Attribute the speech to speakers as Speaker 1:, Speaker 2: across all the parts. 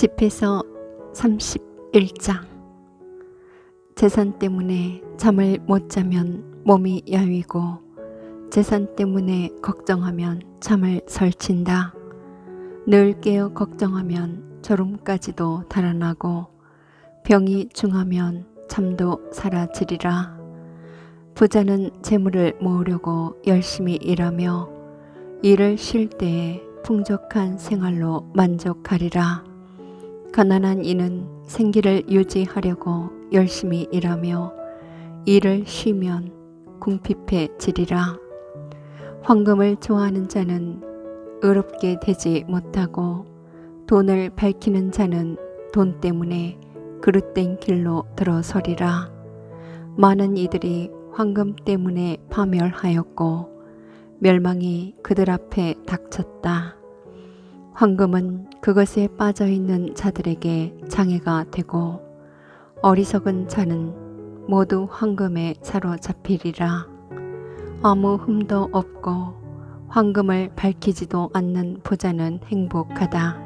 Speaker 1: 집에서 31장 재산 때문에 잠을 못 자면 몸이 야위고 재산 때문에 걱정하면 잠을 설친다. 늘 깨어 걱정하면 졸음까지도 달아나고 병이 중하면 잠도 사라지리라. 부자는 재물을 모으려고 열심히 일하며 일을 쉴 때에 풍족한 생활로 만족하리라. 가난한 이는 생기를 유지하려고 열심히 일하며 일을 쉬면 궁핍해지리라. 황금을 좋아하는 자는 의롭게 되지 못하고 돈을 밝히는 자는 돈 때문에 그릇된 길로 들어서리라. 많은 이들이 황금 때문에 파멸하였고 멸망이 그들 앞에 닥쳤다. 황금은 그것에 빠져 있는 자들에게 장애가 되고 어리석은 자는 모두 황금에 사로잡히리라. 아무 흠도 없고 황금을 밝히지도 않는 부자는 행복하다.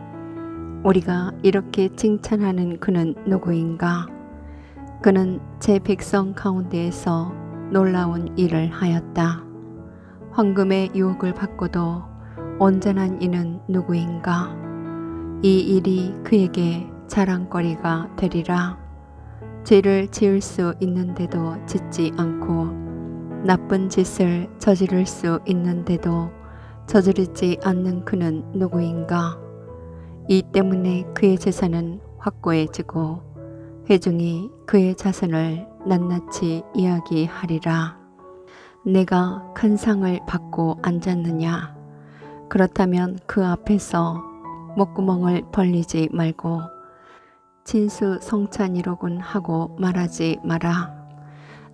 Speaker 1: 우리가 이렇게 칭찬하는 그는 누구인가? 그는 제 백성 가운데에서 놀라운 일을 하였다. 황금의 유혹을 받고도 온전한 이는 누구인가? 이 일이 그에게 자랑거리가 되리라. 죄를 지을 수 있는데도 짓지 않고 나쁜 짓을 저지를 수 있는데도 저지르지 않는 그는 누구인가? 이 때문에 그의 재산은 확고해지고 회중이 그의 자선을 낱낱이 이야기하리라. 내가 큰 상을 받고 앉았느냐? 그렇다면 그 앞에서 목구멍을 벌리지 말고 진수 성찬이로군 하고 말하지 마라.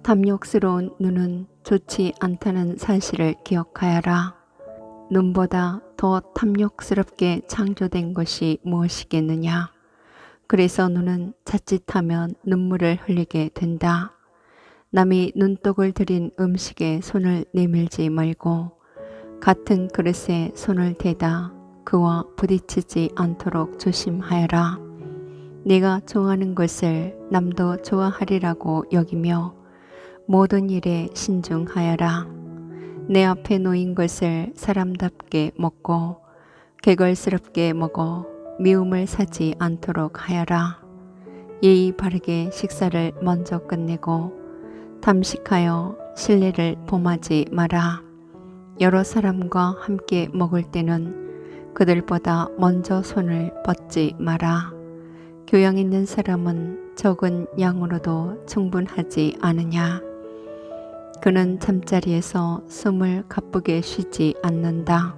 Speaker 1: 탐욕스러운 눈은 좋지 않다는 사실을 기억하여라. 눈보다 더 탐욕스럽게 창조된 것이 무엇이겠느냐? 그래서 눈은 자칫하면 눈물을 흘리게 된다. 남이 눈독을 들인 음식에 손을 내밀지 말고 같은 그릇에 손을 대다 그와 부딪히지 않도록 조심하여라. 네가 좋아하는 것을 남도 좋아하리라고 여기며 모든 일에 신중하여라. 내 앞에 놓인 것을 사람답게 먹고 개걸스럽게 먹어 미움을 사지 않도록 하여라. 예의 바르게 식사를 먼저 끝내고 탐식하여 신뢰를 범하지 마라. 여러 사람과 함께 먹을 때는 그들보다 먼저 손을 뻗지 마라. 교양 있는 사람은 적은 양으로도 충분하지 않으냐. 그는 잠자리에서 숨을 가쁘게 쉬지 않는다.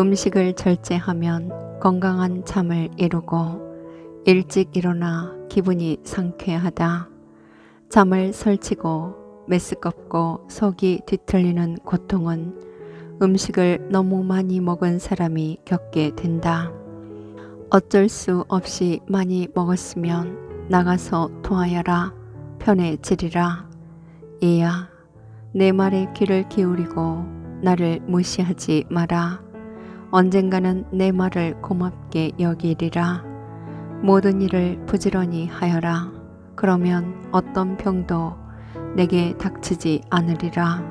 Speaker 1: 음식을 절제하면 건강한 잠을 이루고 일찍 일어나 기분이 상쾌하다. 잠을 설치고 메스껍고 속이 뒤틀리는 고통은 음식을 너무 많이 먹은 사람이 겪게 된다. 어쩔 수 없이 많이 먹었으면 나가서 토하여라 편해지리라. 이야 내 말에 귀를 기울이고 나를 무시하지 마라. 언젠가는 내 말을 고맙게 여기리라. 모든 일을 부지런히 하여라. 그러면 어떤 병도 내게 닥치지 않으리라.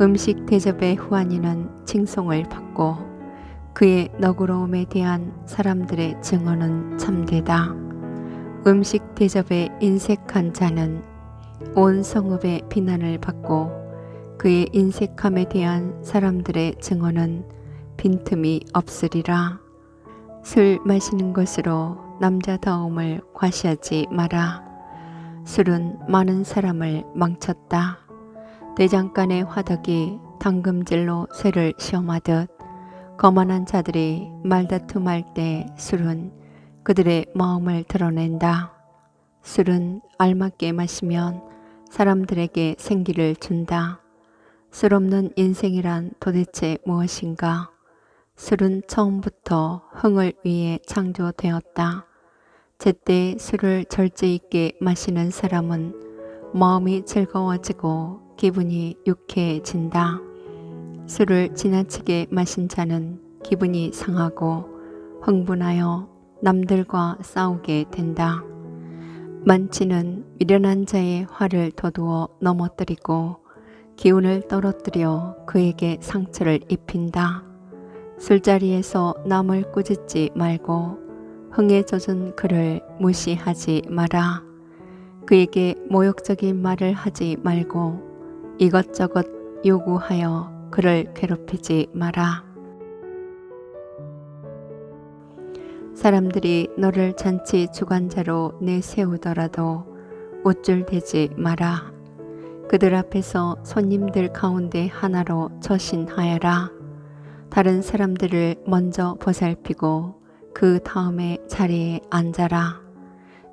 Speaker 1: 음식 대접의 후한이는 칭송을 받고 그의 너그러움에 대한 사람들의 증언은 참되다. 음식 대접에 인색한 자는 온 성읍의 비난을 받고 그의 인색함에 대한 사람들의 증언은 빈틈이 없으리라. 술 마시는 것으로 남자다움을 과시하지 마라. 술은 많은 사람을 망쳤다. 대장간의 화덕이 당금질로 쇠를 시험하듯 거만한 자들이 말다툼할 때 술은 그들의 마음을 드러낸다. 술은 알맞게 마시면 사람들에게 생기를 준다. 술 없는 인생이란 도대체 무엇인가? 술은 처음부터 흥을 위해 창조되었다. 제때 술을 절제 있게 마시는 사람은 마음이 즐거워지고 기분이 유쾌해진다. 술을 지나치게 마신 자는 기분이 상하고 흥분하여 남들과 싸우게 된다. 만치는 미련한 자의 화를 돋우어 넘어뜨리고 기운을 떨어뜨려 그에게 상처를 입힌다. 술자리에서 남을 꾸짖지 말고 흥에 젖은 그를 무시하지 마라. 그에게 모욕적인 말을 하지 말고 이것저것 요구하여 그를 괴롭히지 마라. 사람들이 너를 잔치 주관자로 내세우더라도 우쭐대지 마라. 그들 앞에서 손님들 가운데 하나로 처신하여라. 다른 사람들을 먼저 보살피고 그 다음에 자리에 앉아라.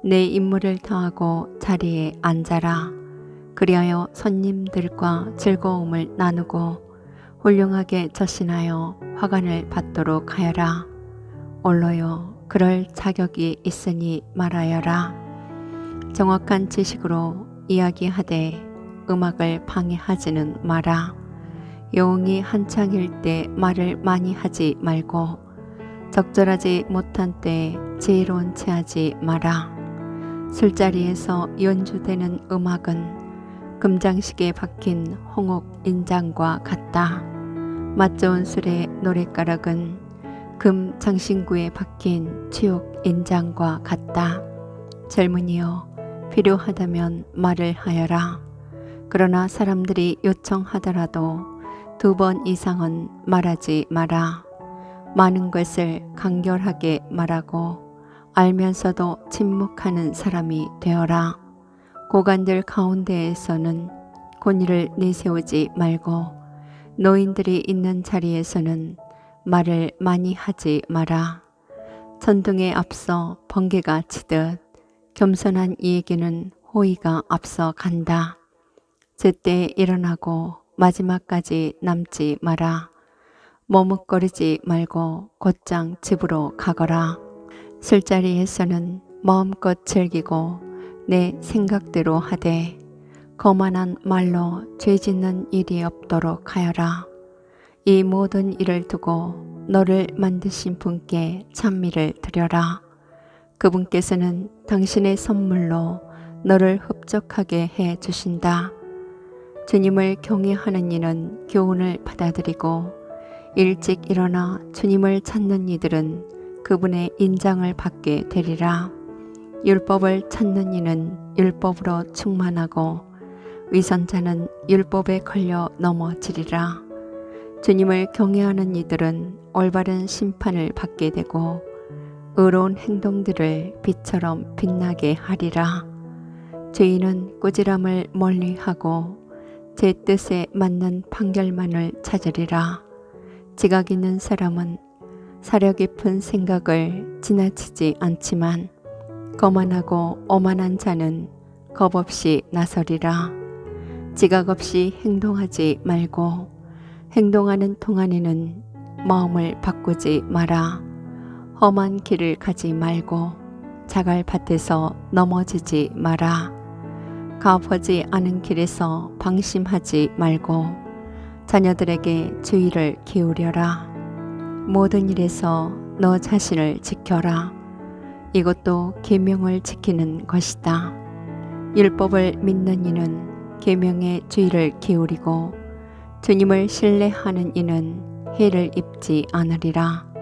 Speaker 1: 내 임무를 다하고 자리에 앉아라. 그리하여 손님들과 즐거움을 나누고 훌륭하게 처신하여 화관을 받도록 하여라. 올로요 그럴 자격이 있으니 말하여라. 정확한 지식으로 이야기하되 음악을 방해하지는 마라. 영웅이 한창일 때 말을 많이 하지 말고 적절하지 못한 때에 지혜로운 체하지 마라. 술자리에서 연주되는 음악은 금장식에 박힌 홍옥 인장과 같다. 맛 좋은 술의 노랫가락은 금 장신구에 박힌 치욕 인장과 같다. 젊은이여 필요하다면 말을 하여라. 그러나 사람들이 요청하더라도 두 번 이상은 말하지 마라. 많은 것을 간결하게 말하고 알면서도 침묵하는 사람이 되어라. 고관들 가운데에서는 권위를 내세우지 말고 노인들이 있는 자리에서는 말을 많이 하지 마라. 천둥에 앞서 번개가 치듯 겸손한 이에게는 호의가 앞서 간다. 제때 일어나고 마지막까지 남지 마라. 머뭇거리지 말고 곧장 집으로 가거라. 술자리에서는 마음껏 즐기고 내 생각대로 하되 거만한 말로 죄 짓는 일이 없도록 하여라. 이 모든 일을 두고 너를 만드신 분께 찬미를 드려라. 그분께서는 당신의 선물로 너를 흡족하게 해 주신다. 주님을 경외하는 이는 교훈을 받아들이고 일찍 일어나 주님을 찾는 이들은 그분의 인장을 받게 되리라. 율법을 찾는 이는 율법으로 충만하고 위선자는 율법에 걸려 넘어지리라. 주님을 경외하는 이들은 올바른 심판을 받게 되고 의로운 행동들을 빛처럼 빛나게 하리라. 죄인은 꾸지람을 멀리하고 제 뜻에 맞는 판결만을 찾으리라. 지각 있는 사람은 사려 깊은 생각을 지나치지 않지만 거만하고 오만한 자는 겁 없이 나서리라. 지각 없이 행동하지 말고 행동하는 동안에는 마음을 바꾸지 마라. 험한 길을 가지 말고 자갈 밭에서 넘어지지 마라. 가업하지 않은 길에서 방심하지 말고 자녀들에게 주의를 기울여라. 모든 일에서 너 자신을 지켜라. 이것도 계명을 지키는 것이다. 율법을 믿는 이는 계명의 주의를 기울이고 주님을 신뢰하는 이는 해를 입지 않으리라.